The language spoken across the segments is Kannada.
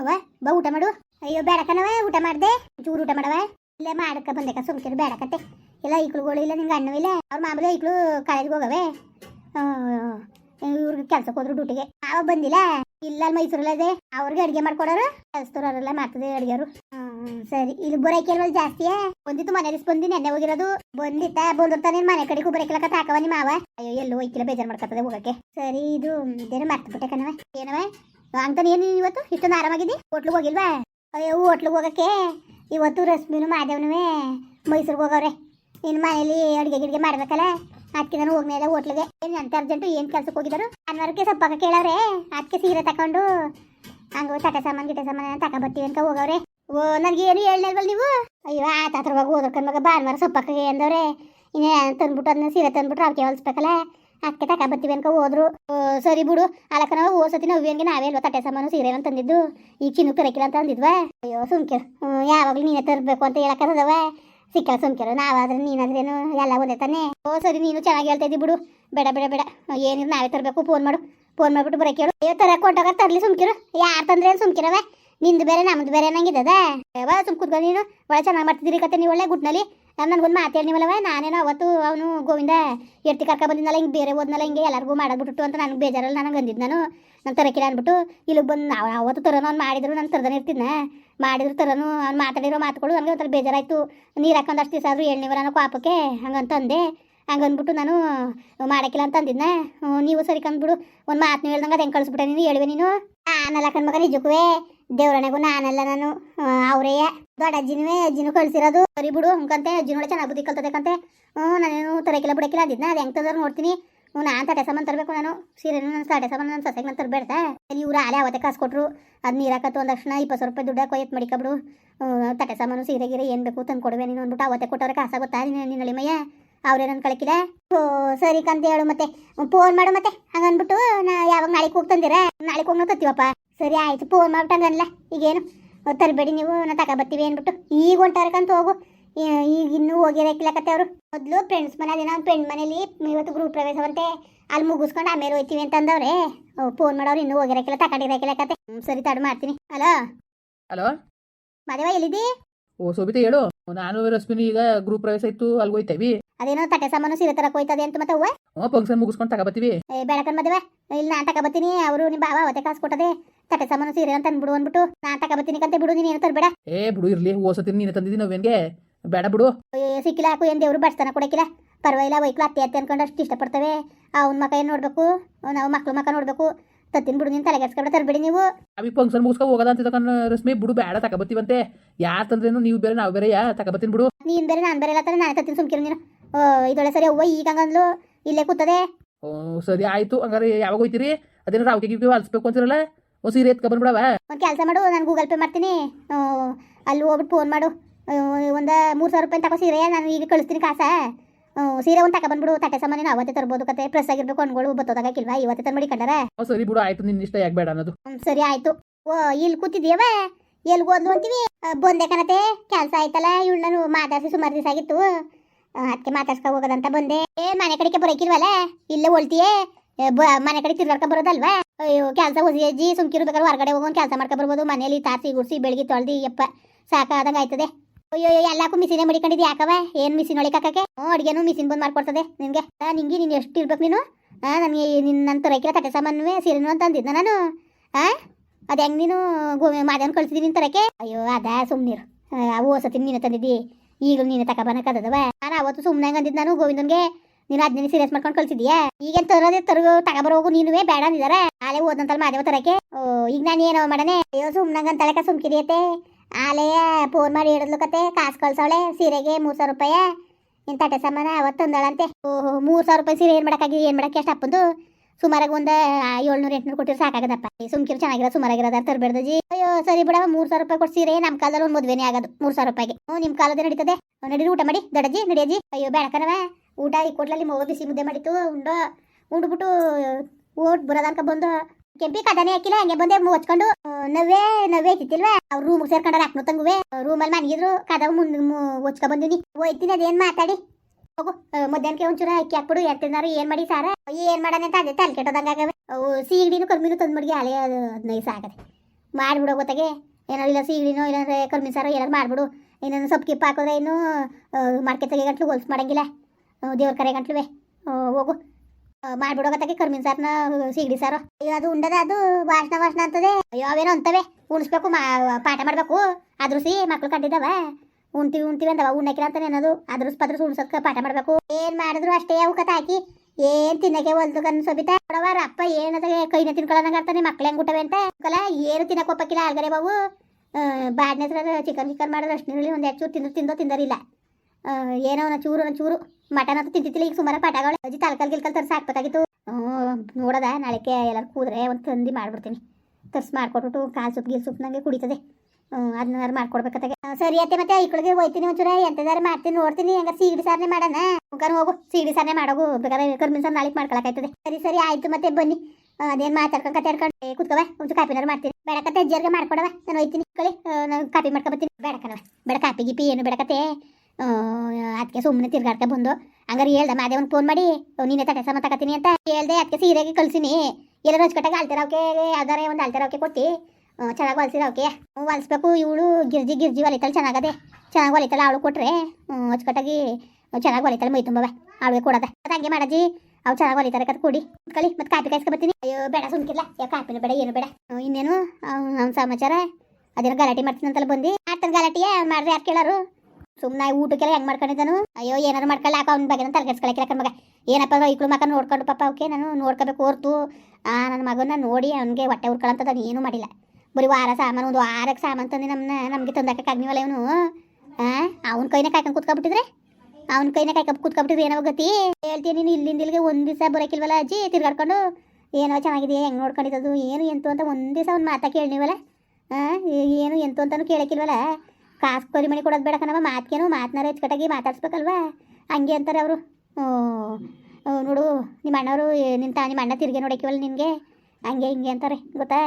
ಅವ್ವ ಬಾ ಊಟ ಮಾಡು. ಅಯ್ಯೋ ಬೇಡಕನವ ಊಟ ಮಾಡ್ದೆ. ಚೂರು ಊಟ ಮಾಡವ ಇಲ್ಲೇ ಮಾಡಕ ಬಂದಕ್ಕ ಸುಮ್ಕಿರು ಬೇಡಕತ್ತೆ ಇಲ್ಲ, ಈಕ್ಳುಗಳು ಇಲ್ಲ ನಿಂಗೆ ಅಣ್ಣವಿಲ್ಲ ಅವ್ರ ಮಾಮೂಲಿ ಈಕ್ಳು ಕಾಲೇಜ್ಗೆ ಹೋಗವೆ ಇವ್ರಿಗೆ ಕೆಲ್ಸಕ್ಕೆ ಹೋದ್ರು ಡ್ಯೂಟಿಗೆ. ಅವ ಬಂದಿಲ್ಲ. ಇಲ್ಲ, ಅಲ್ಲಿ ಮೈಸೂರಲ್ಲ ಇದೆ. ಅವ್ರಿಗೆ ಅಡುಗೆ ಮಾಡ್ಕೊಡೋರು. ಕೆಲಸದವ್ರೆಲ್ಲ ಮಾಡ್ತದೆ ಅಡುಗೆಯವರು. ಸರಿ. ಇಲ್ಲಿ ಬರೋಕೆಲ್ವಲ್ಲ ಜಾಸ್ತಿಯೇ ಬಂದಿತ್ತು ಮನೆ ಬಂದಿ ಬಂದು ನೆನ್ನೆ ಹೋಗಿರೋದು. ಬಂದಿತ್ತ? ಬಂದಿರ್ತಾನೆ ಮನೆ ಕಡೆ ಬರಕಿಲ್ಲಕ ತಾಕವ ನಿಮ್ಮ ಅವ ಅಯ್ಯೋ, ಎಲ್ಲೂ ಹೋಯ್ಕಿಲ್ಲ, ಬೇಜಾರು ಮಾಡ್ಕೊತದೆ ಹೋಗಕ್ಕೆ. ಸರಿ, ಇದು, ಇದೇನು ಮರ್ತು ಬಿಟ್ಟೆ ಕಣವ ಏನವ ಅಂತ ಏನು ಇವತ್ತು? ಇಷ್ಟೊಂದು ಆರಾಮಾಗಿದ್ದಿ? ಹೋಟ್ಲಿಗೆ ಹೋಗಿಲ್ವಾ? ಅಯ್ಯೋ, ಹೋಟ್ಲಿಗೆ ಹೋಗಕ್ಕೆ ಇವತ್ತು ರಶ್ಮಿನು ಮಾದೇವನುವೆ ಮೈಸೂರಿಗೆ ಹೋಗವ್ರೆ. ಇನ್ನು ಮನೇಲಿ ಅಡುಗೆ ಗಿಡಿಗೆ ಮಾಡ್ಬೇಕಲ್ಲ? ಅದಕ್ಕೆ ನಾನು ಹೋಗ್ಮೇಲೆ ಹೋಟ್ಲಿಗೆ. ಏನು ಅಂತ ಅರ್ಜೆಂಟು ಏನು ಕೆಲ್ಸಕ್ಕೆ ಹೋಗಿದ್ರು? ಅನ್ವರ್ಗೆ ಸೊಪ್ಪಾಗ ಕೇಳವ್ರೆ ಅದಕ್ಕೆ ಸೀರೆ ತಗೊಂಡು ಹಂಗ ತಟೆ ಸಾಮಾನು ಗಿಟ್ಟೆ ಸಾಮಾನು ತಕ ಬರ್ತೀವಿ ಅಂತ ಹೋಗವ್ರೆ. ಓ, ನನಗೆ ಏನು ಹೇಳಿಲ್ವಲ್ಲ ನೀವು? ಅಯ್ಯೋ, ಆತ ಹತ್ರವಾಗ ಹೋದ್ರ ಮಗ ಭಾನುವಾರ ಸೊಪ್ಪಕ್ಕೆ ಅಂದವ್ರೆ. ಇನ್ನೇ ತಂದ್ಬಿಟ್ಟು ಅದನ್ನ ಸೀರೆ ತಂದ್ಬಿಟ್ರೆ ಅವಕ್ಕೆ ಹೊಲ್ಸ್ಬೇಕಲ್ಲ? ಅದಕ್ಕೆ ಬರ್ತೀವಿ ಅನ್ಕ, ಹೋದ್ರು. ಸರಿ ಬಿಡು. ಅಲಕ್ಕ ನಾವು ಹೋದ ಸತಿ ನವ್ಯನ್ಗೆ ನಾವೇ ಅಲ್ವಾ ತಟ್ಟೆ ಸಾಮಾನು, ಸೀರೆ ಅಂತ ತಂದಿದ್ದು. ಈಗ ಚಿನ್ನು ಕರೆಕಿಲ್ಲ ಅಂತ ಅಂದಿದ್ವಾ? ಅಯ್ಯೋ, ಸುಮ್ಕಿರು. ಯಾವಾಗಲೂ ನೀನೇ ತರಬೇಕು ಅಂತ ಹೇಳಕ್ಕದವ ಸಿಕ್ಕಲ್ಲ ಸುಮ್ಕಿರು. ನಾವಾದ್ರೆ ನೀನಾದ್ರೇನು ಎಲ್ಲ ಒಂದೇ ತಾನೆ? ಓ, ಸರಿ, ನೀನು ಚೆನ್ನಾಗಿ ಹೇಳ್ತಾ ಬಿಡು. ಬೇಡ ಬೇಡ ಬೇಡ. ಏನಿದ್ರು ನಾವೇ ತರಬೇಕು. ಫೋನ್ ಮಾಡು. ಫೋನ್ ಮಾಡ್ಬಿಟ್ಟು ಬರೋ ಕೇಳು. ಅಯ್ಯೋ ತರ ಕೊಟ್ಟಾಗ ತರ್ಲಿ ಸುಮ್ಕಿರು. ಯಾರು ತಂದ್ರೆ ಸುಮ್ಕಿರವ ನಿಂದು ಬೇರೆ, ನಮ್ದು ಬೇರೆ ನಂಗಿದ್ದದ ಯಾವ ಸುಮ್ ನೀನು. ಒಳ್ಳೆ ಚೆನ್ನಾಗಿ ಮಾಡ್ತಿದ್ದೀರಿ ಕತೆ, ನೀವು ಒಳ್ಳೆ ಗುಡ್ನಲ್ಲಿ ನನಗೊಂದು ಮಾತು ಹೇಳಿ ನೀವಲ್ಲವ? ನಾನೇನೋ ಅವತ್ತು ಅವನು ಗೋವಿಂದ ಎರ್ತಿ ಕರ್ಕ ಬಂದಿದ್ನಲ್ಲ, ಹಿಂಗೆ ಬೇರೆ ಹೋದ್ನಲ್ಲ, ಹಿಂಗೆ ಎಲ್ಲರಿಗೂ ಮಾಡಬಿಟ್ಟು ಅಂತ ನನಗೆ ಬೇಜಾರಲ್ಲ, ನನಗೆ ಅಂದಿದ್ದು ನಾನು. ನಾನು ತರಕಿಲ್ಲ ಅಂದ್ಬಿಟ್ಟು ಇಲ್ಲಿಗೆ ಬಂದು ನಾವು ಅವತ್ತು ತರೋನು ಅವ್ನು ಮಾಡಿದ್ರು, ನಾನು ತರದನೇ ಇರ್ತಿದ್ನ. ಮಾಡಿದ್ರು ತರೋನು, ಅವ್ನು ಮಾತಾಡಿರೋ ಮಾತುಗಳು ನನಗೆ ಒಂಥರ ಬೇಜಾರಾಯಿತು. ನೀರು ಹಾಕೊಂಡು ಅಷ್ಟು ದಿವಸ ಆದರೂ ಎಣ್ಣೆ ಬರೋಣ ಪಾಪಕ್ಕೆ ಹಂಗಂತ ಅಂದೆ ಹಂಗಂದ್ಬಿಟ್ಟು ನಾನು ಮಾಡೋಕ್ಕಿಲ್ಲ ಅಂತ ಅಂದಿದ್ನ. ನೀವು ಸರಿ ಕಂದ್ಬಿಡು. ಒಂದು ಮಾತು ಹೇಳ್ದಂಗೆ ಅದು ಹೆಂಗೆ ಕಳಿಸ್ಬಿಟ್ಟೆ ನೀನು? ಹೇಳುವೆ ನೀನು? ಆ ನಲ್ಲ ಕಣ್ಮಗ ನಿಜಕ್ಕೂ ದೇವ್ರಣೆಗೂ ನಾನಲ್ಲ ನಾನು. ಅವರೇ. ದೊಡ್ಡ ಅಜ್ಜಿನೇ ಅಜ್ಜಿನೂ ಕಳ್ಸಿರೋದು. ಸರಿ ಬಿಡು, ಹಂಗಂತೆ ಅಜ್ಜಿನೊಳೆ ಚೆನ್ನಾಗಿ ಬುದ್ಧಿ ಕಲ್ತದಕ್ಕಂತೆ ಹ್ಞೂ, ನಾನೇನು ತರಕಿಲ್ಲ ಬಿಡಕ್ಕಿಲ್ಲ ಅಂದಿದ್ನ, ಅದು ಹೆಂಗೆ ತಂದ್ರೆ ನೋಡ್ತೀನಿ. ಹ್ಞೂ, ನಾನು ತಟೆ ಸಾಮಾನು ತರಬೇಕು ನಾನು. ಸೀರೆನೂ ನನ್ನ ತಟೆ ಸಾಮಾನು ನನ್ನ ಸೊಸೆಗೆ ನಾನು ಅಲ್ಲಿ ಇವ್ರು ಆಲೆ ಅವತ್ತೆ ಕಾಸು ಕೊಟ್ಟರು ಅದು ನೀರಾಕತ್ತು ಒಂದಕ್ಷಣ ಇಪ್ಪತ್ತು ಸಾವಿರ ರೂಪಾಯಿ ದುಡ್ಡು ಕೊಯ್ಯತ್ ಮಡಿಕಬಿಡು ತಟೆ ಸಾಮಾನು, ಸೀರೆ ಗೀರೆ ಏನು ಬೇಕು ತಂದು ಕೊಡುವೆ ನೀನು ಅಂದ್ಬಿಟ್ಟು ಅವತ್ತೆ ಕೊಟ್ಟವ್ರೆ ಕಾಸ ಗೊತ್ತಾ ನಿನ್ನ ಮಯ್ಯ ಅವರೇ ನನ್ನ ಕಳಕಿಲ್ಲ ಓ ಸರಿ ಕಂತ ಹೇಳು ಮತ್ತೆ. ಫೋನ್ ಮಾಡು ಮತ್ತೆ. ಹಂಗಂದ್ಬಿಟ್ಟು ನಾ ಯಾವಾಗ ನಾಳೆಗೆ ಹೋಗಿ ತಂದಿರ? ನಾಳೆಗೆ ಹೋಗಿ ಸರಿ ಆಯ್ತು ಫೋನ್ ಮಾಡ್ಬಿಟ್ಟು ಹಂಗನ್ಲ ಈಗೇನು? ತರಬೇಡಿ ನೀವು ನಾ ತಗೊಬರ್ತೀವಿ ಅಂದ್ಬಿಟ್ಟು. ಈಗ ಹೊಂಟಾರಕಂತ ಹೋಗು. ಈಗ ಇನ್ನೂ ಹೋಗಿರಕ್ಲಕತ್ತೆ ಅವರು. ಮೊದಲು ಫ್ರೆಂಡ್ಸ್ ಮನೆ ಅದೇನೋ ಒಂದು ಫ್ರೆಂಡ್ ಮನೇಲಿ ಇವತ್ತು ಗ್ರೂಪ್ ಪ್ರವೇಶವಂತೆ. ಅಲ್ಲಿ ಮುಗಿಸ್ಕೊಂಡು ಆಮೇಲೆ ಹೋಯ್ತೀವಿ ಅಂತಂದವ್ರೆ. ಫೋನ್ ಮಾಡೋರು ಇನ್ನೂ ಹೋಗಿರಕ್ಕಿಲ್ಲ ತಗೊಂಡಿರಕ್ಕಿಲ್ಲಕತ್ತೆ ಹ್ಮ್, ಸರಿ ತಡ ಮಾಡ್ತೀನಿ. ಅಲೋ? ಹಲೋ? ಮದುವೆ ಎಲ್ಲಿದ್ದಿ? ಓ ಸೋಬಿತಾ ಹೇಳು. ನಾನು ರಶ್ಮಿನಿ ಈಗ ಗ್ರೂಪ್ ಪ್ರವೇಶ ಇತ್ತು ಅಲ್ಲಿ ಹೋಯ್ತೇವಿ. ಅದೇನೋ ತಟ್ಟೆ ಸಾಮಾನು ಸೀರೆ ತರಕ್ ಹೋಯ್ತದೆ ಅಂತ ಮತ್ತೆ ಹೂವೆ ಹ್ಞೂ ಫಂಕ್ಷನ್ ಮುಗಿಸ್ಕೊಂಡು ತಗೋಬತ್ತೀವಿ ಏ ಬೆಳಕನ್ ಮದುವೆ. ಇಲ್ಲಿ ನಾನು ತಗೋಬತ್ತೀನಿ ಅವರು ನಿಮ್ಮ ಬಾವ ಅವತ್ತೆ ಕಾಸು ಕೊಟ್ಟದೆ. ತಟ್ಟೆ ಸಾಮಾನು ಸೀರೆ ಅಂತ ಅಂದ್ಬಿಡು ಅಂದ್ಬಿಟ್ಟು ನಾನ್ ತಗೋಬತ್ತೀನಿ ಕಂತೆ ಬಿಡು ನೀನು ಏನು ತರಬೇಡ? ಏ ಬಿಡು ಇರ್ಲಿ ಓಸತಿ ನೀನು ತಂದಿದ್ದೀನಿ ನಾವೇನ್ಗೆ ಬೇಡ ಬಿಡು. ಸಿಕ್ಕಿಲ್ಲ ಹಾಕು ಏನ್ ದೇವ್ರು ಬಡ್ಸ್ತಾನ ಕೊಡಕ್ಕಿಲ್ಲ. ಪರವಾಗಿಲ್ಲ ವೈಕ್ಲ ಅತ್ತೆ ಅತ್ತೆ ಅನ್ಕೊಂಡು ಅಷ್ಟು ಇಷ್ಟಪಡ್ತವೆ. ಅವ್ನ ಮಕ ಏನ್ ನೋಡಬೇಕು? ನಾವು ಮಕ್ಳು ಮಕ ನೋಡಬೇಕು. ತತ್ತಿನ ಬಿಡು ನೀನು ತಲೆಗೆಡ್ಸ್ಕೊಂಡು ತರಬೇಡಿ ನೀವು. ಅವಿ ಫಂಕ್ಷನ್ ಮುಗಿಸ್ಕೊ ಹೋಗೋದ ಅಂತ ತಗೊಂಡು ರಶ್ಮಿ. ಬಿಡು ಬೇಡ ತಗೋಬತ್ತೀವಂತೆ ಯಾರು ತಂದ್ರೇನು ನೀವು ಬೇರೆ ನಾವು ಬೇರೆ ಯಾ ತಗೋಬತ್ತೀನಿ ಬಿಡು. ನೀನ್ ಬೇರೆ ನಾನು ಬೇರೆ ಇಲ್ಲ ತಾನೆ ನಾನು ತತ್ತಿನ ಸುಮ್ಕಿರು ನೀನು. ಓ, ಇದೊಳ್ಳೆ ಸರಿ ಅವ್ವ ಈಗ ಹಂಗಂದ್ಲು ಇಲ್ಲೇ ಕೂತದೆ. ಓ ಸರಿ ಆಯ್ತು. ಹಂಗಾರೆ ಯಾವಾಗ ಹೋಯ್ತೀರಿ? ಅದೇನಾರು ಅವಕ್ಕೆ ಗಿವ್ಗೆ ಹೊಲ್ಸ್ಬೇಕು ಅಂತಿರಲ್ಲ? ಒಂದು ಸೀರೆ ಎತ್ಕೊಬಂದ್ಬಿಡವ ಒಂದು ಕೆಲಸ ಮಾಡು ನಾನು ಗೂಗಲ್ ಪೇ ಮಾಡ್ತೀನಿ. ಅಲ್ಲಿ ಹೋಗ್ಬಿಟ್ಟು ಫೋನ್ ಮಾಡು. ಒಂದ ಮೂರು ಸಾವಿರ ರೂಪಾಯಿ ತಗೋ ಸೀರೆ ನಾನು ಈಗ ಕಳಿಸ್ತೀನಿ ಕಾಸ. ಸೀರೆ ಒಂದು ತಗೊಬಂದ್ಬಿಡು ತಟ್ಟೆ ಸಾಮಾನು ಅವತ್ತೇ ತರ್ಬೋದು ಕತೆ. ಪ್ರೆಸ್ ಆಗಿರ್ಬೇಕು ಹಣ್ಗಳು ಬತ್ತೋದಾಗಿಲ್ವಾ ಇವತ್ತೇ ತಂದು ಕಂಡರ ಓ ಸರಿ ಬಿಡು ಆಯ್ತು ನಿನ್ನ ಇಷ್ಟ ಯಾಕೆ ಬೇಡ ಅನ್ನೋದು. ಸರಿ ಆಯ್ತು. ಓ ಇಲ್ಲಿ ಕೂತಿದ್ಯವ ಎಲ್ಲಿ ಓದ್ಲು ಅಂತೀವಿ? ಬಂದೆ ಕಣತೆ. ಕೆಲಸ ಆಯ್ತಲ್ಲ ಇವಳು ನಾನು ಮಾತಾಡಿಸಿ ಸುಮಾರು ದಿವಸ ಆಗಿತ್ತು. ಅದಕ್ಕೆ ಮಾತಾಡ್ಸ್ಕೊ ಹೋಗೋದಂತ ಬಂದೆ. ಮನೆ ಕಡೆಗೆ ಬರೋಕಿಲ್ವಲ್ಲ? ಇಲ್ಲೇ ಹೊಳ್ತಿಯೇ ಮನೆ ಕಡೆ ತಿರ್ಗಾಡ್ಕ ಬರೋದಲ್ವಾ? ಅಯ್ಯೋ, ಕೆಲಸ ಅಜ್ಜಿ ಸುಮ್ಕಿರ್ಬೇಕಾದ್ರೆ ಹೊರಗಡೆ ಹೋಗೋನ್ ಕೆಲಸ ಮಾಡ್ಕೊ ಬರ್ಬೋದು ಮನೇಲಿ ತಾಸಿ ಗುಡ್ಸಿ ಬೆಳಗ್ಗೆ ತೊಳ್ದಿ, ಯಪ್ಪ, ಸಾಕಾದಂಗೆ ಆಯ್ತದೆ. ಅಯ್ಯೋ ಎಲ್ಲಕ್ಕೂ ಮಿಸಿನೇ ಮಡಿಕೊಂಡಿದ್ದೆ ಯಾಕವ ಏನ್ ಮಿಸಿನ್ ಹೊಳಿಕಾಕಕ್ಕೆ ಹ್ಞೂ, ಅಡುಗೆನೂ ಮಿಸಿನ್ ಬಂದು ಮಾಡ್ಕೊಡ್ತದೆ ನಿನಗೆ ನಿಂಗೆ, ನೀನು ಎಷ್ಟು ಇರ್ಬೇಕು ನೀನು? ನನಗೆ ನಿನ್ನ ನನ್ನ ತರಕಿಲ್ಲ ತಟ್ಟೆ ಸಾಮಾನುವೆ ಸೀರೆನು ಅಂತ ಅಂದಿದ್ದ ನಾನು. ಹಾಂ ಅದು ಹೆಂಗೆ ನೀನು ಗೋವಿ ಮಾದನ್ ಕಳಿಸಿದ್ದೀನಿ ನಿನ್ನ ತರಕ್ಕೆ ಅಯ್ಯೋ, ಅದ ಸುಮ್ಮನಿರು ಅವು ಹೊಸತಿ ನೀನು ತಂದಿದ್ದಿ. ಈಗಲೂ ನೀನು ತಗೊಬನಕ್ಕದವ ನಾನು ಅವತ್ತು ಸುಮ್ಮನೆ ಅಂದಿದ್ದು ನಾನು ಗೋವಿಂದನ್ಗೆ. ನೀನು ಅದ್ನೇ ಸೀರಿಯಸ್ ಮಾಡ್ಕೊಂಡು ಕಳ್ಸಿದ್ಯಾ ಈಗೇನು ತರೋದೇ ತರಗೋ ಹೋಗು, ನೀನುವೇ ಬೇಡ ಅಂದಿದ್ದಾರೆ ಆಲೆ ಓದಂತಲ್ಲ ಮಾದೇವ ತರಕ್ಕೆ. ಓ, ಈಗ ನಾನು ಏನೋ ಮಾಡನೆ ಅಯ್ಯೋ ಸುಮ್ನಂಗಂತಳಕ ಸುಮ್ಕಿರಿಯತೆ ಆಲೆಯ ಫೋನ್ ಮಾಡಿ ಹೇಳಿದ್ಲು ಕತೆ. ಕಾಸು ಕಳ್ಸವಳೆ, ಸೀರೆಗೆ ಮೂರು ಸಾವಿರ ರೂಪಾಯಿ. ನಿನ್ನ ತಟ್ಟೆ ಸಾಮಾನ ಅವತ್ತು ತಂದಳಂತೆ. ಓಹೋ, ಮೂರು ಸಾವಿರ ರೂಪಾಯಿ ಸೀರೆ ಏನು ಮಾಡೋಕ್ಕಾಗಿ, ಏನು ಮಾಡಕ್ಕೆ ಎಷ್ಟು ಅಪ್ಪಂದು? ಸುಮಾರಾಗ ಒಂದು ಏಳ್ನೂರು, ಎಂಟ್ನೂರು ಕೊಟ್ಟಿರು ಸಾಕಾಗದಪ್ಪ. ಸುಮ್ಕಿರು, ಚೆನ್ನಾಗಿರೋ, ಸುಮಾರಾಗಿರೋದ ತರಬೇಡ್ದಜಿ ಅಯ್ಯೋ, ಸರಿ ಬಿಡವ, ಮೂರು ಸಾವಿರ ರೂಪಾಯಿ ಕೊಟ್ಟು ಸೀರೆ. ನಮ್ಮ ಕಾಲದಲ್ಲಿ ಒಂದು ಮದುವೆನೇ ಆಗೋದು, ಮೂರು ಸಾವಿರ ರೂಪಾಯಿಗೆ. ಹ್ಞೂ ನಿಮ್ಮ ಕಾಲದೇ ನಡೀತದೆ. ನಡೀರಿ, ಊಟ ಮಾಡಿ. ದಡಜಿ ನಡಿಯಜ್ಜಿ. ಅಯ್ಯೋ ಬೇಡಕನವ ಊಟ ಈ ಕೋಟ್ಲಲ್ಲಿ ಬಿಸಿ ಮುದ್ದೆ ಮಾಡಿತ್ತು, ಉಂಡು, ಉಂಡ್ಬಿಟ್ಟು ಓಟ್ ಬರೋದನ್ಕ ಬಂದು ಕೆಂಪಿ ಕದನೆ ಹಾಕಿಲ್ಲ, ಹಂಗೆ ಬಂದೆ ಮುಚ್ಕೊಂಡು ನವ್ವೇ ನವ್ವೇ ಐತಿಲ್ವಾ ಅವ್ರ ರೂಮ್ ಸೇರ್ಕೊಂಡಾರ ಹಾಕ್ನು ತಂಗುವೆ? ರೂಮಲ್ಲಿ ಮನಗಿದ್ರು ಕದವ ಮುಂದೆ ಒಚ್ಕೊ ಬಂದಿನಿ ಹೋಯ್ತೀನಿ ಅದೇನ್ ಮಾತಾಡಿ? ಹೋಗು ಮಧ್ಯಾಹ್ನಕ್ಕೆ ಒಂಚೂರು ಅಕ್ಕಿ ಹಾಕ್ಬಿಡು ಎತ್ತಿನಾರು ಏನ್ ಮಾಡಿ ಸಾರ? ಏನ್ ಮಾಡನೆ ಅಂತ ಅದೇ ತಲೆ ಕೆಟ್ಟದಂಗಾಗವೆ ಸೀಗಡಿನು ಕರ್ಮಿನು ತಂದು ಮಡ್ಗಿ ಹಳೆ ಹದಿನೈದು ಸಾಕದೆ ಮಾಡ್ಬಿಡು ಗೊತ್ತಾಗೆ ಏನೋ ಇಲ್ಲ ಸೀಳಿನೋ ಇಲ್ಲಾಂದ್ರೆ ಕರ್ಮಿ ಸಾರೋ ಏನಾರು ಮಾಡ್ಬಿಡು. ಇನ್ನೊಂದು ಸೊಪ್ಪು ಕಿಪ್ಪ ಹಾಕಿದ್ರೆ ಇನ್ನು ಮಾರ್ಕೆಟ್ ತೆಗೆ ಹೊಲ್ಸು ಮಾಡಂಗಿಲ್ಲ. ದೇವ್ರ ಕರೆ ಗಂಟ್ಲುವೆ ಹೋಗು. ಆ, ಕರ್ಮಿನ್ ಸಾರ್ನ ಸಿಗಡಿ ಸಾರು ಅಯ್ಯೋ ಅದು ಉಂಡದ ಅದು ವಾಸನ ವಾಸನ ಅಂತದೆ. ಅಯ್ಯೋ ಅವೇನೋ ಅಂತವೆ. ಉಣಿಸ್ಬೇಕು ಮಾ ಪಾಠ ಮಾಡಬೇಕು. ಸಿ ಮಕ್ಳು ಕಂಡಿದ್ದಾವ. ಉಣ್ತೀವಿ ಉಣ್ತೀವಿ ಅಂದವ. ಉಣ್ಣಕ್ಕಿಲ್ಲ ಅಂತಾನೆ ಅನ್ನೋದು. ಅದ್ರಸ್ ಪದ್ರಸ್ ಉಣ್ಸೋದ್ಕ ಪಾಠ ಮಾಡಬೇಕು. ಏನ್ ಮಾಡಿದ್ರು ಅಷ್ಟೇ ಅವು ಕತೆ ಹಾಕಿ. ಏನ್ ತಿನ್ನಕ್ಕೆ ಹೊಲ್ದು ಕನ್ ಸೊಬಿತ. ಅಪ್ಪ ಏನದ ಕೈನ ತಿನ್ಕೊಳ್ಳೋದಂಗ ಅಂತಾನೆ. ಮಕ್ಳು ಹೆಂಗ್ ಊಟವೆ ಅಂತ. ಕಲ ಏನು ತಿನ್ನಕ್ಕೆ ಒಪ್ಪಕ್ಕಿಲ್ಲ ಆಲ್ಗರೆ ಬಾವು. ಬಾಡ್ನೆ ಚಿಕನ್ ಚಿಕನ್ ಮಾಡಿದ್ರೆ ಅಷ್ಟು ನೀರಲ್ಲಿ ಒಂದು ಹೆಚ್ಚು ತಿಂದ್ರು ತಿಂದೋ ತಿಂದರಿಲ್ಲ. ಏನೋ ನಾ ಚೂರು ನಾ ಚೂರು. ಮಟನ್ ಅಂತ ತಿಂತಿತ್ತಿಲ್ಲ ಈಗ ಸುಮಾರು ಪಟಾಗಳು ಅಜ್ಜಿ ತಲ್ಕಲ್ ಗಿಲ್ಕಲ್ ತರ್ಸ ಹಾಕ್ಬೇಕಾಗಿತ್ತು. ನೋಡದ ನಾಳೆಕ್ಕೆ ಎಲ್ಲರೂ ಕೂದ್ರೆ ಒಂದು ತಂದಿ ಮಾಡ್ಬಿಡ್ತೀನಿ. ತರ್ಸಿ ಮಾಡ್ಕೊಟ್ಬಿಟ್ಟು ಕಾಲು ಸೊಪ್ಪು ಗೀಲ್ ಸೊಪ್ಪು ನಂಗೆ ಕುಡಿತದೆ. ಅದನ್ನ ಮಾಡ್ಕೊಡ್ಬೇಕಾಗ ಸರಿ ಅತ್ತೆ ಮತ್ತೆ ಐಕ್ಳಿಗೆ ಹೋಯ್ತೀನಿ ಒಂಚೂರ. ಎಂತದಾರು ಮಾಡ್ತೀನಿ ನೋಡ್ತೀನಿ. ಹಂಗಾರೆ ಸೀಗಡಿ ಸಾರನೆ ಮಾಡೋಣ. ಮುಖಾನ ಹೋಗು ಸೀಗಡಿ ಸಾರನೆ ಮಾಡೋಗು. ಬೇಕಾದ್ರೆ ಕರ್ಮಿನ ಸಾರ್ ನಾಳೆ ಮಾಡ್ಕೊಳಕಾಯ್ತದೆ. ಸರಿ ಸರಿ ಆಯ್ತು ಮತ್ತೆ ಬನ್ನಿ. ಅದೇನ್ ಮಾತಾಡ್ಕೊಂಡು ಏ, ಕೂತ್ಕವ ಒಂಚೂರು ಕಾಪಿನಾರು ಮಾಡ್ತೀನಿ. ಬೇಡಕತ್ತೆ ಅಜ್ಜಿಯರ್ಗೆ ಮಾಡ್ಕೊಡವ. ನಾನು ಹೋಯ್ತೀನಿ. ಕಳಿ ನಾನು ಕಾಪಿ ಮಾಡ್ಕೊಬತ್ತೀನಿ ಬೇಡ ಕಣವ ಬೇಡ ಕಾಪಿ ಗಿಪಿ ಏನು ಬೇಡಕತ್ತೆ. ಅದಕ್ಕೆ ಸುಮ್ಮನೆ ತಿರ್ಗಾಡ್ಕ ಬಂದು, ಹಂಗಾರೆ ಹೇಳ್ದೆ ಒಂದು ಫೋನ್ ಮಾಡಿ ನೀನೆ ತಟೆ ಸಮ ತಗತೀನಿ ಅಂತ ಹೇಳ್ದೆ, ಅದಕ್ಕೆ ಸೀರೆಗೆ ಕಲ್ಸಿನಿ ಎಲ್ಲರೂ ಅಚ್ಚುಕಟ್ಟಾಗಿ ಅಳ್ತಿರೋಕೆ ಯಾವ್ದಾರೆ ಒಂದು ಅಳ್ತಿರೋಕೆ ಕೊಟ್ಟು ಚೆನ್ನಾಗಿ ಹೊಲ್ಸಿರೋಕೆ ಹೊಲ್ಸ್ಬೇಕು, ಇವಳು ಗಿರ್ಜಿ ಗಿರ್ಜಿ ಹೊಲಿತಾಳೆ ಚೆನ್ನಾಗದೆ, ಚೆನ್ನಾಗಿ ಹೊಲಿತಾಳೆ ಅವಳು ಕೊಟ್ರೆ ಅಚ್ಚುಕಟ್ಟಾಗಿ ಚೆನ್ನಾಗಿ ಹೊಲಿತಾಳೆ ಮೈ ತುಂಬವೆ ಅವಳಿಗೆ ಕೊಡದ. ಮತ್ತೆ ಹಂಗೆ ಮಾಡಜ್ಜಿ, ಅವು ಚೆನ್ನಾಗಿ ಹೊಲಿತಾರೆ, ಕತ್ ಕೊಡಿ ಕಳಿ ಮತ್ತೆ ಕಾಪಿ ಕಾಯಿಸ್ಕೊ ಬರ್ತೀನಿ. ಅಯ್ಯೋ, ಬೇಡ ಸುಮ್ಕಿಲ್ಲ ಯಾವ ಕಾಪಿನೂ ಬೇಡ, ಏನು ಬೇಡ. ಇನ್ನೇನು ಸಮಾಚಾರ, ಅದೇನೋ ಗಲಾಟೆ ಮಾಡ್ತೀನಿ ಅಂತಲ್ಲ ಬಂದು. ಮಾಡ್ತಾನೆ ಗಲಾಟೆಯ ಮಾಡ್ರಿ ಯಾರು ಕೇಳೋರು? ಸುಮ್ಮನೆ ಊಟಕ್ಕೆಲ್ಲ ಹೆಂಗ್ ಮಾಡ್ಕೊಂಡಿದ್ದಾನು? ಅಯ್ಯೋ ಏನಾರು ಮಾಡ್ಕೊಳ್ಳಿ. ಹಾಕೋ ಅವ್ನ ಬಗ್ಗೆ ತಲೆ ಕೆಡ್ಸ್ಕೊಳಕ್ಕೆ ಮಗ. ಏನಪ್ಪ ಇಕ್ಕಳು ಮಕ್ಕ ನೋಡ್ಕೊಂಡು ಪಾಪ ಅವಕ್ಕೆ ನಾನು ನೋಡ್ಕೋಬೇಕು ಆ, ನನ್ನ ಮಗನ ನೋಡಿ ಅವನಿಗೆ ಹೊಟ್ಟೆ ಉರ್ಕೊಳ್ಳಂತ ನಾನು ಏನೂ ಮಾಡಿಲ್ಲ. ಬರೀ ವಾರ ಸಾಮಾನು, ಒಂದು ವಾರಕ್ಕೆ ಸಾಮಾನು ತಂದು ನಮ್ಮನ್ನ ನಮಗೆ ತಂದಾಕಾಗ್ನಿವಲ್ಲ ಇವನು? ಅವನ ಕೈನ ಕಾಯ್ಕೊಂಡು ಕೂತ್ಕೊಬಿಟ್ಟಿದ್ರೆ? ಅವನ ಕೈನ ಕಾಯ್ಕೊಂಡು ಕೂತ್ಕೊಬಿಟ್ಟಿದ್ರೆ ಏನೋ ಗತಿ? ಹೇಳ್ತೀನಿ ನೀನು, ಇಲ್ಲಿಂದ ಇಲ್ಲಿಗೆ ಒಂದು ದಿವಸ ಬರೋಕಿಲ್ವಲ್ಲ ಅಜ್ಜಿ, ತಿರ್ಗಾಡ್ಕೊಂಡು? ಏನೋ ಚೆನ್ನಾಗಿದೆ, ಹೆಂಗೆ ನೋಡ್ಕೊಂಡಿದ್ದು ಏನು ಎಂತು ಅಂತ ಒಂದು ದಿವಸ ಅವ್ನು ಮಾತಾ ಕೇಳಿವಲ್ಲ ಏನು ಎಂತು ಅಂತಲೂ ಕೇಳಕ್ಕಿಲ್ವಲ್ಲ ಕಾಸು ಪರಿಮಣಿ ಕೊಡೋದು ಬೇಡ ಕಣವ ಮಾತ್ಕೇನು ಮಾತನಾರ ಹೆಚ್ಚುಕಟ್ಟಾಗಿ ಮಾತಾಡ್ಸ್ಬೇಕಲ್ವಾ? ಹಂಗೆ ಅಂತಾರೆ ಅವರು. ನೋಡು, ನಿಮ್ಮ ಅಣ್ಣವರು ನಿಂತ ನಿಮ್ಮ ಅಣ್ಣ ತಿರುಗಿ ನೋಡಕ್ಕಿವಲ್ಲ ನಿನಗೆ? ಹಂಗೆ ಹಿಂಗೆ ಅಂತಾರೆ, ಗೊತ್ತಾ?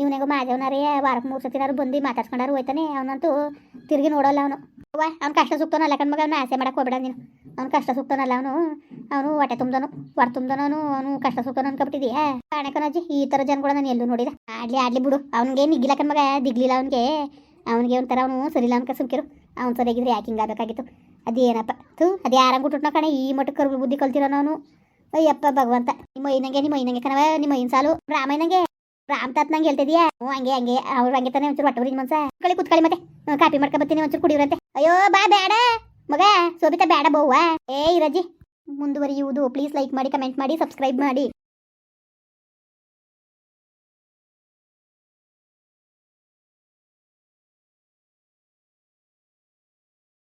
ಇವನಿಗೂ ಮಾಜವನಾರೇ ವಾರಕ್ಕೆ ಮೂರು ಸತಿನಾರು ಬಂದು ಮಾತಾಡ್ಸ್ಕೊಂಡಾರು ಹೋಯ್ತಾನೆ. ಅವನಂತೂ ತಿರುಗಿ ನೋಡೋಲ್ಲ ಅವನು. ಅವ್ವ, ಅವ್ನು ಕಷ್ಟ ಸುಕ್ತಾನಲ್ಲ ಕಣ್ಮಗ, ಅವ್ನು ಆಸೆ ಮಾಡಕ್ಕೆ ಹೋಗ್ಬೇಡ ನೀನು. ಅವ್ನು ಕಷ್ಟ ಸುಕ್ತಾನಲ್ಲ ಅವನು. ಅವನು ಹೊಟ್ಟೆ ತುಂಬ್ದನು, ಹೊರ ತುಂಬ್ದನು ಅವನು ಕಷ್ಟ ಸುಕ್ತಾನ ಅನ್ಕೊಬಿಟ್ಟಿದ್ಯಾ. ಕಾಣಕನಜ್ಜಿ ಈ ಥರ ಜನಗಳ ನಾನು ಎಲ್ಲೂ ನೋಡಿದ ಆಡ್ಲಿ ಆಡ್ಲಿ ಬಿಡು. ಅವ್ನಿಗೆ ನಿಗ್ಗಿಲ್ಲ ಕಣ್ಮಗ, ದಿಗ್ಲಿಲ್ಲ ಅವನಿಗೆ. ಅವನಿಗೆ ಒಂಥರ ಅವನು ಸರಿಲ್ಲ ಅನ್ಕ ಸುಮ್ಕಿರು. ಅವ್ನು ಸರಿಯಾಗಿದ್ರೆ ಯಾಕೆ ಹಿಂಗಾಗಬೇಕಾಗಿತ್ತು ಅದೇನಪ್ಪ? ಥೂ, ಅದು ಯಾರಂಗೆ ಹುಟ್ಟುಟ್ನ ಕಣೆ, ಈ ಮಟ್ಟಕ್ಕೆ ಕರ್ಬು ಬುದ್ಧಿ ಕಲ್ತಿರೋನು ಅವನು ಅಯ್ಯಪ್ಪ ಭಗವಂತ, ನಿಮ್ಮ ಇನ್ನಂಗೆ ನಿಮ್ಮ ಇನ್ನಂಗೆ ಕಣವ ನಿಮ್ಮ ಐನ್ ಸಾಲು. ರಾಮಯ್ಯನಂಗೆ ರಾಮ್ ತಾತ್ ನಂಗೆ ಹೇಳ್ತಿದ್ಯಾ? ಹ್ಞೂ, ಹಂಗೆ ಹಂಗೆ. ಅವ್ರು ಹಂಗೆ ತಾನೆ ಒಂಚೂರು ಹೊಟ್ಟವ್ರಿ ಮನ್ಸ. ಕಳಿ ಕುತ್ಕೊಳ್ಳಿ ಮತ್ತೆ. ಕಾಪಿ ಬರ್ತೀನಿ, ಒಂಚೂರು ಕುಡಿಯುವಂತೆ ಅಯ್ಯೋ, ಬಾ ಬೇಡ ಮಗ, ಸೋಬಿತಾ ಬೇಡ ಬೌವಾ ಏ, ಇರಜ್ಜಿ. ಮುಂದುವರಿಯುವುದು, ಪ್ಲೀಸ್ ಲೈಕ್ ಮಾಡಿ, ಕಮೆಂಟ್ ಮಾಡಿ, ಸಬ್ಸ್ಕ್ರೈಬ್ ಮಾಡಿ.